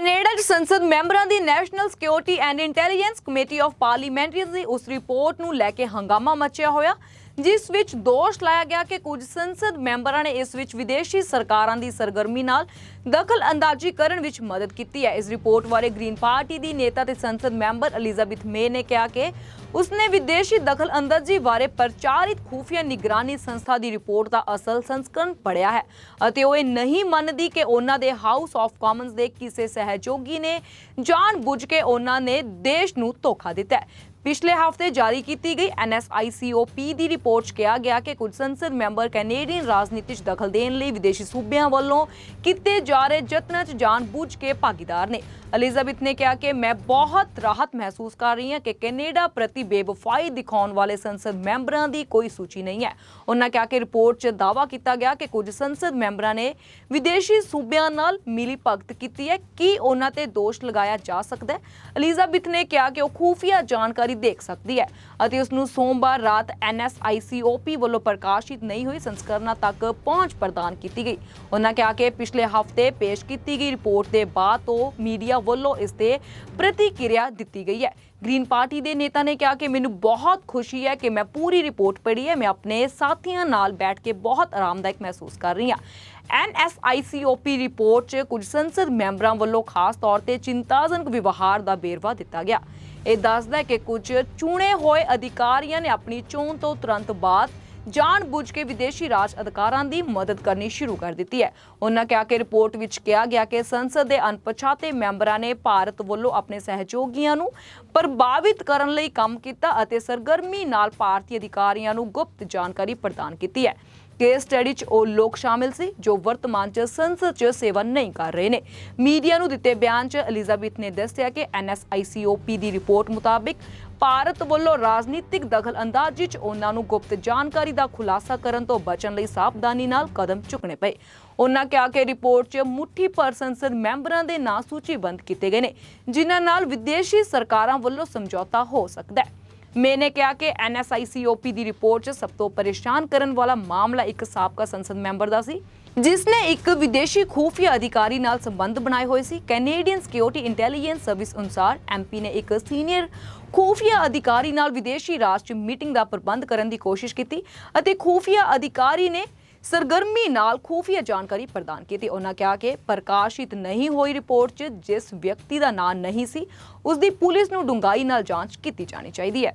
Canada 'ਚ ਸੰਸਦ ਮੈਂਬਰਾਂ ਦੀ national security and intelligence committee of parliamentarians ਦੀ ਉਸ ਰਿਪੋਰਟ ਨੂੰ ਲੈ ਕੇ ਹੰਗਾਮਾ ਮਚਿਆ ਹੋਇਆ। ਜਿਸ ਵਿੱਚ ਦੋਸ਼ ਲਾਇਆ ਗਿਆ ਕਿ ਕੁਝ ਸੰਸਦ ਮੈਂਬਰਾਂ ਨੇ ਇਸ ਵਿੱਚ ਵਿਦੇਸ਼ੀ ਸਰਕਾਰਾਂ ਦੀ ਸਰਗਰਮੀ ਨਾਲ ਦਖਲ ਅੰਦਾਜ਼ੀ ਕਰਨ ਵਿੱਚ ਮਦਦ ਕੀਤੀ ਹੈ। ਇਸ ਰਿਪੋਰਟ ਬਾਰੇ ਗ੍ਰੀਨ ਪਾਰਟੀ ਦੀ ਨੇਤਾ ਤੇ ਸੰਸਦ ਮੈਂਬਰ ਐਲਿਜ਼ਾਬੈਥ ਮੇ ਨੇ ਕਿਹਾ ਕਿ ਉਸਨੇ ਵਿਦੇਸ਼ੀ ਦਖਲ ਅੰਦਾਜ਼ੀ ਬਾਰੇ ਪ੍ਰਚਾਰਿਤ ਖੂਫੀਆ ਨਿਗਰਾਨੀ ਸੰਸਥਾ ਦੀ ਰਿਪੋਰਟ ਦਾ ਅਸਲ ਸੰਸਕਰਣ ਪੜਿਆ ਹੈ ਅਤੇ ਉਹ ਇਹ ਨਹੀਂ ਮੰਨਦੀ ਕਿ ਉਹਨਾਂ ਦੇ ਹਾਊਸ ਆਫ ਕਾਮਨਸ ਦੇ ਕਿਸੇ ਸਹਿਯੋਗੀ ਨੇ ਜਾਣਬੁੱਝ ਕੇ ਉਹਨਾਂ ਨੇ ਦੇਸ਼ ਨੂੰ ਧੋਖਾ ਦਿੱਤਾ ਹੈ। ਪਿਛਲੇ ਹਫ਼ਤੇ ਜਾਰੀ ਕੀਤੀ ਗਈ NSICOP ਦੀ ਰਿਪੋਰਟ 'ਚ ਕਿਹਾ ਗਿਆ ਕਿ ਕੁਝ ਸੰਸਦ ਮੈਂਬਰ ਕੈਨੇਡੀਅਨ ਰਾਜਨੀਤੀ 'ਚ ਦਖਲ ਦੇਣ ਲਈ ਵਿਦੇਸ਼ੀ ਸੂਬਿਆਂ ਵੱਲੋਂ ਕੀਤੇ ਜਾ ਰਹੇ ਯਤਨਾਂ 'ਚ ਜਾਣਬੁੱਝ ਕੇ ਭਾਗੀਦਾਰ ਨੇ। ਐਲਿਜ਼ਾਬੈਥ ਨੇ ਕਿਹਾ ਕਿ ਮੈਂ ਬਹੁਤ ਰਾਹਤ ਮਹਿਸੂਸ ਕਰ ਰਹੀ ਹਾਂ ਕਿ ਕੈਨੇਡਾ ਪ੍ਰਤੀ ਬੇਵਫਾਈ ਦਿਖਾਉਣ ਵਾਲੇ ਸੰਸਦ ਮੈਂਬਰਾਂ ਦੀ ਕੋਈ ਸੂਚੀ ਨਹੀਂ ਹੈ। ਉਹਨਾਂ ਕਿਹਾ ਕਿ ਰਿਪੋਰਟ 'ਚ ਦਾਅਵਾ ਕੀਤਾ ਗਿਆ ਕਿ ਕੁਝ ਸੰਸਦ ਮੈਂਬਰਾਂ ਨੇ ਵਿਦੇਸ਼ੀ ਸੂਬਿਆਂ ਨਾਲ ਮਿਲੀ ਭਗਤ ਕੀਤੀ ਹੈ। ਕੀ ਉਹਨਾਂ ਤੇ ਦੋਸ਼ ਲਗਾਇਆ ਜਾ ਸਕਦਾ ਹੈ? ਐਲਿਜ਼ਾਬੈਥ ਨੇ ਕਿਹਾ ਕਿ ਉਹ ਖੂਫੀਆ ਜਾਣਕਾਰੀ ਦੇਖ ਸਕਦੀ ਹੈ ਅਤੇ ਉਸ ਨੂੰ ਸੋਮਵਾਰ ਰਾਤ NSICOP ਵੱਲੋਂ ਪ੍ਰਕਾਸ਼ਿਤ ਨਹੀਂ ਹੋਈ ਸੰਸਕਰਨਾਂ ਤੱਕ ਪਹੁੰਚ ਪ੍ਰਦਾਨ ਕੀਤੀ ਗਈ। ਉਹਨਾਂ ਕਿਹਾ ਕਿ ਪਿਛਲੇ ਹਫ਼ਤੇ ਪੇਸ਼ ਕੀਤੀ ਗਈ ਰਿਪੋਰਟ ਦੇ ਬਾਅਦ ਤੋਂ ਮੀਡੀਆ ਵੱਲੋਂ ਇਸ ਤੇ ਪ੍ਰਤੀਕਿਰਿਆ ਦਿੱਤੀ ਗਈ ਹੈ। ਗ੍ਰੀਨ ਪਾਰਟੀ ਦੇ ਨੇਤਾ ਨੇ ਕਿਹਾ ਕਿ ਮੈਨੂੰ ਬਹੁਤ ਖੁਸ਼ੀ ਹੈ ਕਿ ਮੈਂ ਪੂਰੀ ਰਿਪੋਰਟ ਪੜ੍ਹੀ ਹੈ, ਮੈਂ ਆਪਣੇ ਸਾਥੀਆਂ ਨਾਲ ਬੈਠ ਕੇ ਬਹੁਤ ਆਰਾਮਦਾਇਕ ਮਹਿਸੂਸ ਕਰ ਰਹੀ ਹਾਂ। NSICOP ਰਿਪੋਰਟ 'ਚ ਕੁਝ ਸੰਸਦ ਮੈਂਬਰਾਂ ਵੱਲੋਂ ਖਾਸ ਤੌਰ ਤੇ ਚਿੰਤਾਜਨਕ ਵਿਵਹਾਰ ਦਾ ਬੇਰਵਾ ਦਿੱਤਾ ਗਿਆ। ਇਹ ਦੱਸਦਾ ਹੈ ਕਿ ਕੁਝ ਚੁਣੇ ਹੋਏ ਅਧਿਕਾਰੀਆਂ ਨੇ ਆਪਣੀ ਚੋਣ ਤੋਂ ਤੁਰੰਤ ਬਾਅਦ ਜਾਣਬੁੱਝ ਕੇ ਵਿਦੇਸ਼ੀ ਰਾਜ ਅਧਿਕਾਰਾਂ ਦੀ ਮਦਦ ਕਰਨੀ ਸ਼ੁਰੂ ਕਰ ਦਿੱਤੀ ਹੈ। ਉਹਨਾਂ ਕਿਹਾ ਕਿ ਰਿਪੋਰਟ ਵਿੱਚ ਕਿਹਾ ਗਿਆ ਕਿ ਸੰਸਦ ਦੇ ਅਣਪਛਾਤੇ ਮੈਂਬਰਾਂ ਨੇ ਭਾਰਤ ਵੱਲੋਂ ਆਪਣੇ ਸਹਿਯੋਗੀਆਂ ਨੂੰ ਪ੍ਰਭਾਵਿਤ ਕਰਨ ਲਈ ਕੰਮ ਕੀਤਾ ਅਤੇ ਸਰਗਰਮੀ ਨਾਲ ਭਾਰਤੀ ਅਧਿਕਾਰੀਆਂ ਨੂੰ ਗੁਪਤ ਜਾਣਕਾਰੀ ਪ੍ਰਦਾਨ ਕੀਤੀ ਹੈ। ਕੇਸ ਸਟੱਡੀ 'ਚ ਉਹ ਲੋਕ ਸ਼ਾਮਿਲ ਸੀ ਜੋ ਵਰਤਮਾਨ 'ਚ ਸੰਸਦ 'ਚ ਸੇਵਾ ਨਹੀਂ ਕਰ ਰਹੇ ਨੇ। ਮੀਡੀਆ ਨੂੰ ਦਿੱਤੇ ਬਿਆਨ 'ਚ ਐਲਿਜ਼ਾਬੈਥ ਨੇ ਦੱਸਿਆ ਕਿ NSICOP ਦੀ ਰਿਪੋਰਟ ਮੁਤਾਬਿਕ ਭਾਰਤ ਵੱਲੋਂ ਰਾਜਨੀਤਿਕ ਦਖਲ ਅੰਦਾਜ਼ੀ 'ਚ ਉਹਨਾਂ ਨੂੰ ਗੁਪਤ ਜਾਣਕਾਰੀ ਦਾ ਖੁਲਾਸਾ ਕਰਨ ਤੋਂ ਬਚਣ ਲਈ ਸਾਵਧਾਨੀ ਨਾਲ ਕਦਮ ਚੁੱਕਣੇ ਪਏ। ਉਹਨਾਂ ਕਿਹਾ ਕਿ ਰਿਪੋਰਟ 'ਚ ਮੁੱਠੀ ਭਰ ਸੰਸਦ ਮੈਂਬਰਾਂ ਦੇ ਨਾਂ ਸੂਚੀਬੰਦ ਕੀਤੇ ਗਏ ਨੇ, ਜਿਨ੍ਹਾਂ ਨਾਲ ਵਿਦੇਸ਼ੀ ਸਰਕਾਰਾਂ ਵੱਲੋਂ ਸਮਝੌਤਾ ਹੋ ਸਕਦਾ ਹੈ। ਮੇ ਨੇ ਕਿਹਾ ਕਿ NSICOP ਦੀ ਰਿਪੋਰਟ 'ਚ ਸਭ ਤੋਂ ਪਰੇਸ਼ਾਨ ਕਰਨ ਵਾਲਾ ਮਾਮਲਾ ਇੱਕ ਸਾਬਕਾ ਸੰਸਦ ਮੈਂਬਰ ਦਾ ਸੀ, ਜਿਸ ਨੇ ਇੱਕ ਵਿਦੇਸ਼ੀ ਖੂਫੀਆ ਅਧਿਕਾਰੀ ਨਾਲ ਸੰਬੰਧ ਬਣਾਏ ਹੋਏ ਸੀ। ਕੈਨੇਡੀਅਨ ਸਿਕਿਉਰਿਟੀ ਇੰਟੈਲੀਜੈਂਸ ਸਰਵਿਸ ਅਨੁਸਾਰ ਐਮਪੀ ਨੇ ਇੱਕ ਸੀਨੀਅਰ ਖੂਫੀਆ ਅਧਿਕਾਰੀ ਨਾਲ ਵਿਦੇਸ਼ੀ ਰਾਜ 'ਚ ਮੀਟਿੰਗ ਦਾ ਪ੍ਰਬੰਧ ਕਰਨ ਦੀ ਕੋਸ਼ਿਸ਼ ਕੀਤੀ ਅਤੇ ਖੂਫੀਆ ਅਧਿਕਾਰੀ ਨੇ ਸਰਗਰਮੀ ਨਾਲ ਖੂਫੀਆ ਜਾਣਕਾਰੀ ਪ੍ਰਦਾਨ ਕੀਤੀ। ਉਹਨਾਂ ਕਿਹਾ ਕਿ ਪ੍ਰਕਾਸ਼ਿਤ ਨਹੀਂ ਹੋਈ ਰਿਪੋਰਟ 'ਚ ਜਿਸ ਵਿਅਕਤੀ ਦਾ ਨਾਂ ਨਹੀਂ ਸੀ ਉਸ ਦੀ ਪੁਲਿਸ ਨੂੰ ਡੂੰਘਾਈ ਨਾਲ ਜਾਂਚ ਕੀਤੀ ਜਾਣੀ ਚਾਹੀਦੀ ਹੈ।